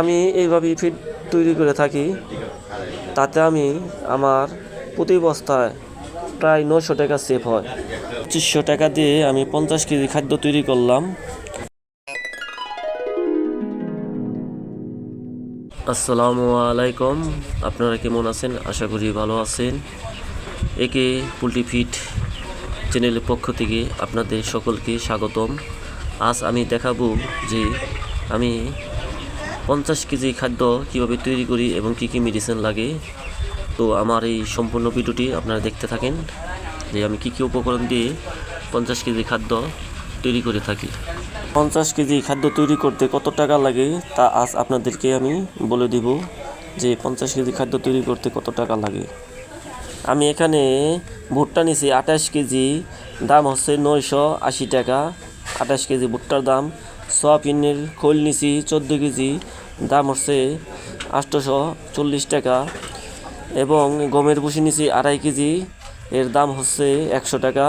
আমি এইভাবেই ফিড তৈরি করে থাকি। তাতে আমি আমার প্রতি বস্তায় প্রায় নশো টাকা সেভ হয়। পঁচিশশো টাকা দিয়ে আমি পঞ্চাশ কেজি খাদ্য তৈরি করলাম। আসসালামু আলাইকুম। আপনারা কেমন আছেন? আশা করি ভালো আছেন। একে পোলট্রি ফিট চ্যানেলের পক্ষ থেকে আপনাদের সকলকে স্বাগতম। আজ আমি দেখাবো যে আমি পঞ্চাশ কেজি খাদ্য কীভাবে তৈরি করি এবং কী কী মেডিসিন লাগে, তো আমার এই সম্পূর্ণ ভিডিওটি আপনারা দেখতে থাকেন যে আমি কী কী উপকরণ দিয়ে পঞ্চাশ কেজি খাদ্য তৈরি করে থাকি। পঞ্চাশ কেজি খাদ্য তৈরি করতে কত টাকা লাগে তা আজ আপনাদেরকে আমি বলে দিব যে পঞ্চাশ কেজি খাদ্য তৈরি করতে কত টাকা লাগে। আমি এখানে ভুট্টা নিছি আঠাশ কেজি, দাম হচ্ছে নয়শো আশি টাকা। আঠাশ কেজি ভুট্টার দাম সয়াবিনের খোল নিছি, চোদ্দ কেজি। দাম হচ্ছে আটশোশো চল্লিশ টাকা। এবং গমের ভুসি নিছি আড়াই কেজি। এর দাম হচ্ছে একশো টাকা।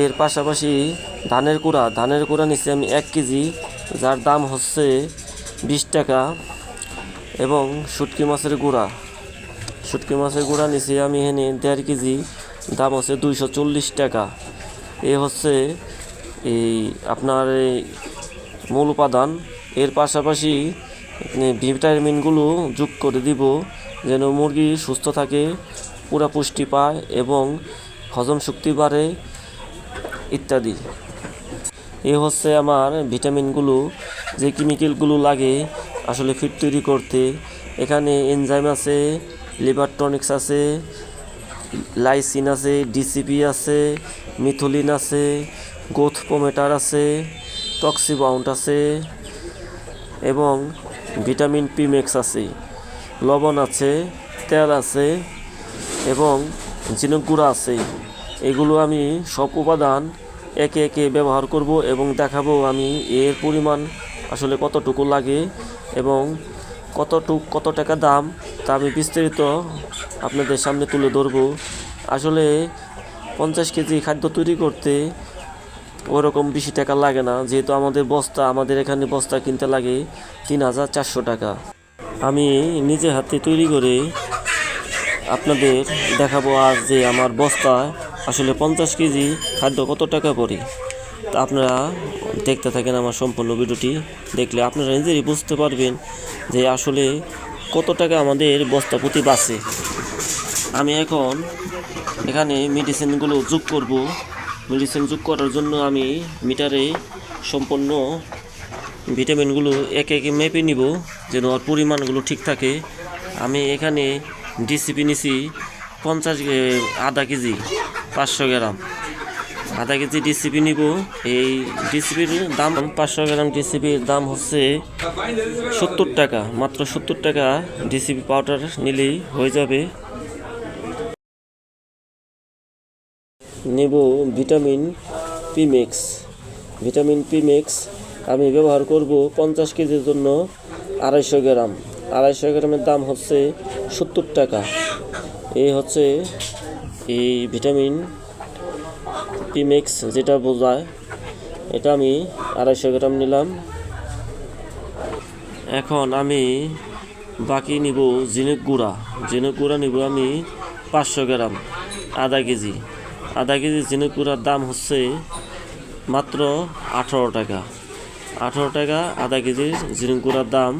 এর পাশাপাশি ধানের কুড়া ধানের কুড়া নিচ্ছি আমি এক কেজি, যার দাম হচ্ছে বিশ টাকা। এবং শুটকি মাছের গুঁড়া, শুটকি মাছের গুঁড়া নিছি আমি এখানে দেড় কেজি, দাম হচ্ছে দুইশো চল্লিশ টাকা। এ হচ্ছে এই আপনার এই মূল উপাদান, এর পাশাপাশি ভিটামিনগুলো যোগ করে দিব যেন মুরগি সুস্থ থাকে, পুরা পুষ্টি পায় এবং হজম শক্তি বাড়ে, ইত্যাদি। এ হচ্ছে আমার ভিটামিনগুলো, যে কেমিক্যালগুলো লাগে আসলে ফিট তৈরি করতে। এখানে এনজাইম আছে লিভার টনিক্স আছে লাইসিন আছে ডিসিপি আছে, মিথুলিন আছে, গোথ পোমেটার আছে টক্সিবাউন্ট আছে এবং ভিটামিন পিমেক্স আছে। লবণ আছে, তেল আছে এবং ঝিনুক গুঁড়া আছে। এগুলো আমি সব উপাদান একে একে ব্যবহার করব এবং দেখাবো আমি এর পরিমাণ আসলে কতটুকু লাগে এবং কতটুক, কত টাকা দাম, তা আমি বিস্তারিত আপনাদের সামনে তুলে ধরবো। আসলে পঞ্চাশ কেজি খাদ্য তৈরি করতে ওরকম বেশি টাকা লাগে না। যেহেতু আমাদের বস্তা, আমাদের এখানে বস্তা কিনতে লাগে তিন হাজার চারশো টাকা। আমি নিজে হাতে তৈরি করে আপনাদের দেখাবো আজ যে আমার বস্তা আসলে পঞ্চাশ কেজি খাদ্য কত টাকা পড়ে। তা আপনারা দেখতে থাকেন আমার সম্পূর্ণ ভিডিওটি। দেখলে আপনারা নিজেরই বুঝতে পারবেন যে আসলে কত টাকা আমাদের বস্তা প্রতি বাঁচে আমি এখন এখানে মেডিসিনগুলো যোগ করব। মেডিসিন যোগ করার জন্য আমি মিটারে সম্পূর্ণ ভিটামিনগুলো একে একে মেপে নিব, যেন ওর পরিমাণগুলো ঠিক থাকে। আমি এখানে ডিসিপি নিছি পঞ্চাশ আধা কেজি, পাঁচশো গ্রাম। আধা কেজি ডিসিপি নিব। এই ডিসিপির দাম পাঁচশো গ্রাম ডিসিপির দাম হচ্ছে সত্তর টাকা। মাত্র সত্তর টাকা ডিসিপি পাউডার নিলেই হয়ে যাবে। নেব ভিটামিন পিমেক্স ভিটামিন পিমেক্স আমি ব্যবহার করব পঞ্চাশ কেজির জন্য আড়াইশো গ্রাম। আড়াইশো গ্রামের দাম হচ্ছে সত্তর টাকা। এই হচ্ছে এই ভিটামিন পিমেক্স যেটা বোঝায়। এটা আমি আড়াইশো গ্রাম নিলাম। এখন আমি বাকি নিব ঝিনুক গুঁড়া। ঝিনুক গুঁড়া নিব আমি পাঁচশো গ্রাম, আধা কেজি। আধা কেজি ঝিনুক দাম হচ্ছে মাত্র আঠারো টাকা। আঠারো টাকা আধা কেজি ঝিনুক দাম।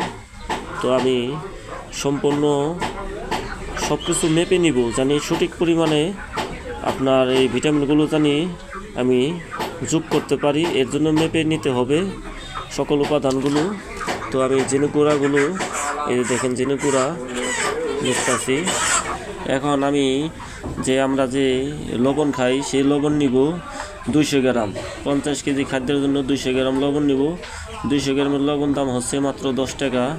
তো আমি সম্পূর্ণ সব কিছু মেপে নিব, জানি সঠিক পরিমাণে আপনার এই ভিটামিনগুলো জানি আমি যোগ করতে পারি, এর জন্য মেপে নিতে হবে সকল উপাদানগুলো। তো আমি জেনু গুঁড়াগুলো এই দেখেন জেনু গুঁড়া এখন আমি যে আমরা যে লবণ খাই, সেই লবণ নিব দুইশো গ্রাম। পঞ্চাশ কেজি খাদ্যের জন্য দুইশো গ্রাম লবণ নিব। দুইশো গ্রামের লবণ দাম হচ্ছে মাত্র দশ টাকা।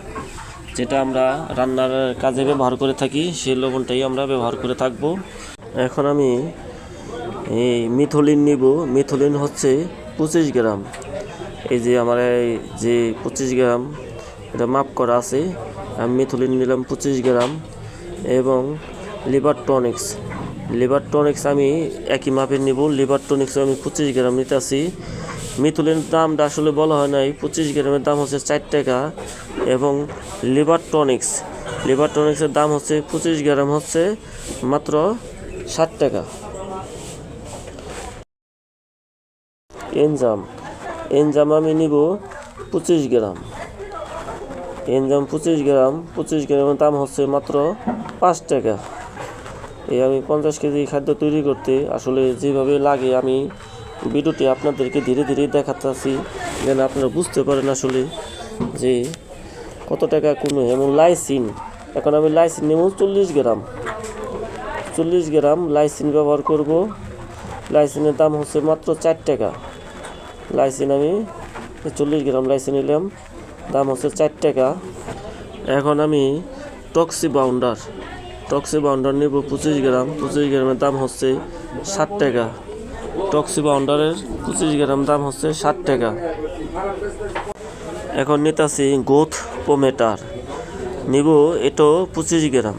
যেটা আমরা রান্নার কাজে ব্যবহার করে থাকি, সেই লবণটাই আমরা ব্যবহার করে থাকব। এখন আমি এই মিথলিন নিব। মিথলিন হচ্ছে পঁচিশ গ্রাম। এই যে আমার এই যে পঁচিশ গ্রাম, এটা মাপ করা আছে। আমি মিথলিন নিলাম পঁচিশ গ্রাম এবং লিভার টনিক্স। লিভার টনিক্স আমি একই মাপের নিব। লিভার টনিক্স আমি পঁচিশ গ্রাম নিতে নিতেছি। মিথুলের দামটা আসলে বলা হয় নাই। পঁচিশ গ্রামের দাম হচ্ছে চার টাকা। এবং লিভার টনিক্স লিভার টনিক্সের দাম হচ্ছে, পঁচিশ গ্রাম হচ্ছে মাত্র ষাট টাকা। এনজাম এনজাম আমি নিব পঁচিশ গ্রাম। এনজাম পঁচিশ গ্রাম, পঁচিশ গ্রামের দাম হচ্ছে মাত্র পাঁচ টাকা। এই আমি পঞ্চাশ কেজি খাদ্য তৈরি করতে আসলে যেভাবে লাগে আমি ভিডিওটি আপনাদেরকে ধীরে ধীরে দেখাতেছি, যেন আপনারা বুঝতে পারেন আসলে যে কত টাকা কমে এবং লাইসিন। এখন আমি লাইসিন নেব চল্লিশ গ্রাম। চল্লিশ গ্রাম লাইসিন ব্যবহার করব। লাইসিনের দাম হচ্ছে মাত্র চার টাকা। লাইসিন আমি চল্লিশ গ্রাম লাইসিন নিলাম, দাম হচ্ছে চার টাকা। এখন আমি টক্সি বাউন্ডার। টক্সি বাউন্ডার নেব পঁচিশ গ্রাম। পঁচিশ গ্রামের দাম হচ্ছে ষাট টাকা। টক্সি বাউন্ডারের পঁচিশ গ্রাম দাম হচ্ছে ষাট টাকা। এখন নিতাছি গোথ পোমেটার নিব এটো পঁচিশ গ্রাম।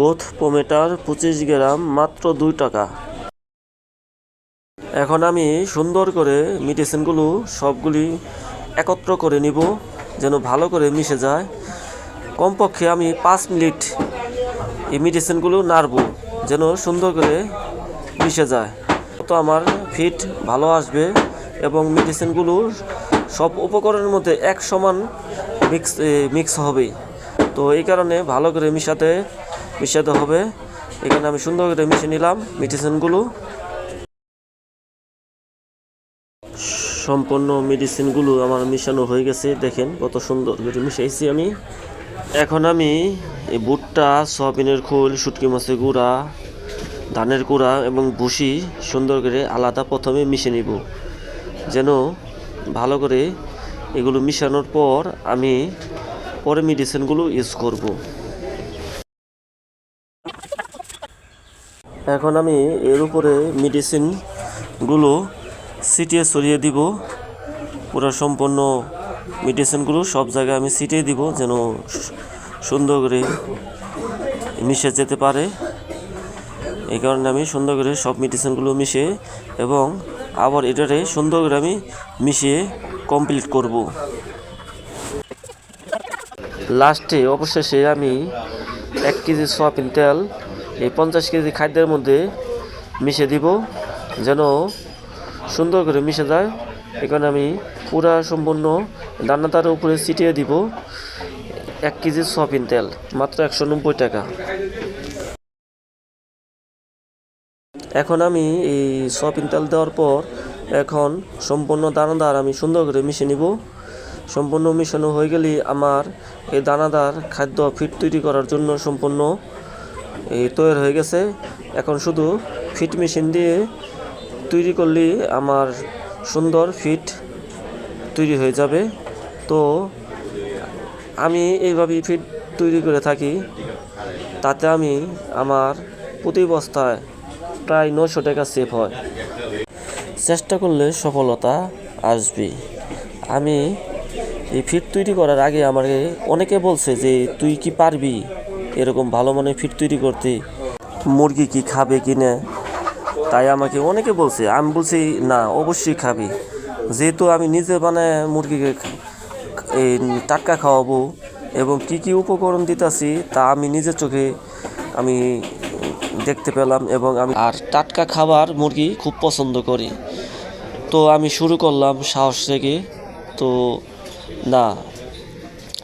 গোথ পোমেটার পঁচিশ গ্রাম মাত্র দুই টাকা। এখন আমি সুন্দর করে মেডিসিনগুলো সবগুলি একত্র করে নিব, যেন ভালো করে মিশে যায়। কমপক্ষে আমি পাঁচ মিনিট এই মেডিসিনগুলো নাড়ব, যেন সুন্দর করে মিশে যায়। তো আমার ফিট ভালো আসবে এবং মেডিসিনগুলো সব উপকরণের মধ্যে এক সমান মিক্স মিক্স হবে। তো এই কারণে ভালো করে মিশাতে মিশাতে হবে। এখানে আমি সুন্দর করে মিশে নিলাম মেডিসিনগুলো সম্পূর্ণ মেডিসিনগুলো আমার মিশানো হয়ে গেছে, দেখেন কত সুন্দর করে মিশাইছি আমি। এখন আমি এই ভুট্টা সয়াবিনের খোল, শুটকি মাছের গুঁড়া, ধানের গুঁড়া এবং ভুসি সুন্দর করে আলাদা প্রথমে মিশে নিব। যেন ভালো করে এগুলো মিশানোর পর আমি পরে মেডিসিনগুলো ইউজ করব। এখন আমি এর উপরে মেডিসিনগুলো ছিটিয়ে ছড়িয়ে দিব। পুরো সম্পূর্ণ মেডিসিনগুলো সব জায়গায় আমি ছিটিয়ে দিব যেন সুন্দর করে মিশে যেতে পারে। এই কারণে আমি সুন্দর করে সব মেডিসিনগুলো মিশিয়ে এবং আবার এটারে সুন্দর করে আমি মিশিয়ে কমপ্লিট করব। লাস্টে অবশেষে আমি এক কেজি সয়াবিন তেল, এই পঞ্চাশ কেজি খাদ্যের মধ্যে মিশে দিব যেন সুন্দর করে মিশে যায়। এখানে আমি পুরা সম্পূর্ণ দানাদারের উপরে ছিটিয়ে দিব। এক কেজি সয়াবিন তেল, মাত্র একশো নব্বই টাকা। এখন আমি এই সয়াবিন তেল দেওয়ার পর এখন সম্পূর্ণ দানাদার আমি সুন্দর করে মিশিয়ে নিব। সম্পূর্ণ মিশানো হয়ে গেলে আমার এই দানাদার খাদ্য ফিট তৈরি করার জন্য সম্পূর্ণ এই তৈরি হয়ে গেছে। এখন শুধু ফিট মেশিন দিয়ে তৈরি করলে আমার সুন্দর ফিট তৈরি হয়ে যাবে। তো আমি এইভাবেই ফিট তৈরি করে থাকি। তাতে আমি আমার প্রতি বস্তায় প্রায় নশো টাকা সেভ হয়। চেষ্টা করলে সফলতা আসবে। আমি এই ফিট তৈরি করার আগে আমাকে অনেকে বলছে যে, তুই কি পারবি এরকম ভালো মানের ফিট তৈরি করতে? মুরগি কি খাবে কি না? তাই আমাকে অনেকে বলছে, আমি বলছি, না, অবশ্যই খাবি। যেহেতু আমি নিজে বানায় মুরগিকে এই টাটকা খাওয়াবো এবং কি কি উপকরণ দিতেছি তা আমি নিজের চোখে আমি দেখতে পেলাম এবং আমি আর টাটকা খাবার মুরগি খুব পছন্দ করি। তো আমি শুরু করলাম সাহস থেকে। তো না,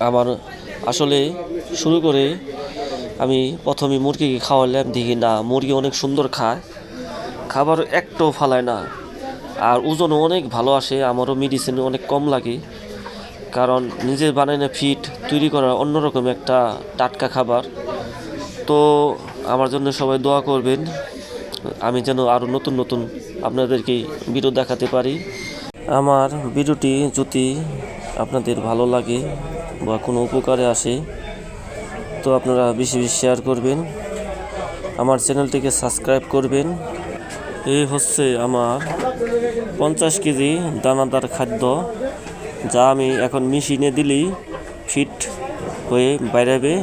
আমার আসলে শুরু করে আমি প্রথমে মুরগিকে খাওয়ালাম, দেখি না, মুরগি অনেক সুন্দর খায়। খাবার একটাও ফালায় না। আর ওজনও অনেক ভালো আসে, আমারও মেডিসিন অনেক কম লাগে। কারণ নিজে বানাই না ফিট তৈরি করা অন্যরকম একটা টাটকা খাবার। তো আমার জন্য সবাই দোয়া করবেন, আমি যেন আরও নতুন নতুন আপনাদেরকে ভিডিও দেখাতে পারি। আমার ভিডিওটি যদি আপনাদের ভালো লাগে বা কোনো উপকারে আসে, তো আপনারা বেশি বেশি শেয়ার করবেন। আমার চ্যানেলটিকে সাবস্ক্রাইব করবেন। এই হচ্ছে আমার পঞ্চাশ কেজি দানাদার খাদ্য। যা আমি এখন মেশিনে দিলেই ফিট হয়ে বাইরাবে।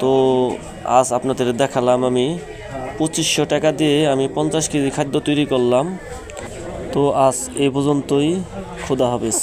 তো আজ আপনাদের দেখালাম আমি পঁচিশশো টাকা দিয়ে আমি পঞ্চাশ কেজি খাদ্য তৈরি করলাম। তো আজ এ পর্যন্তই। খোদা হাফেজ।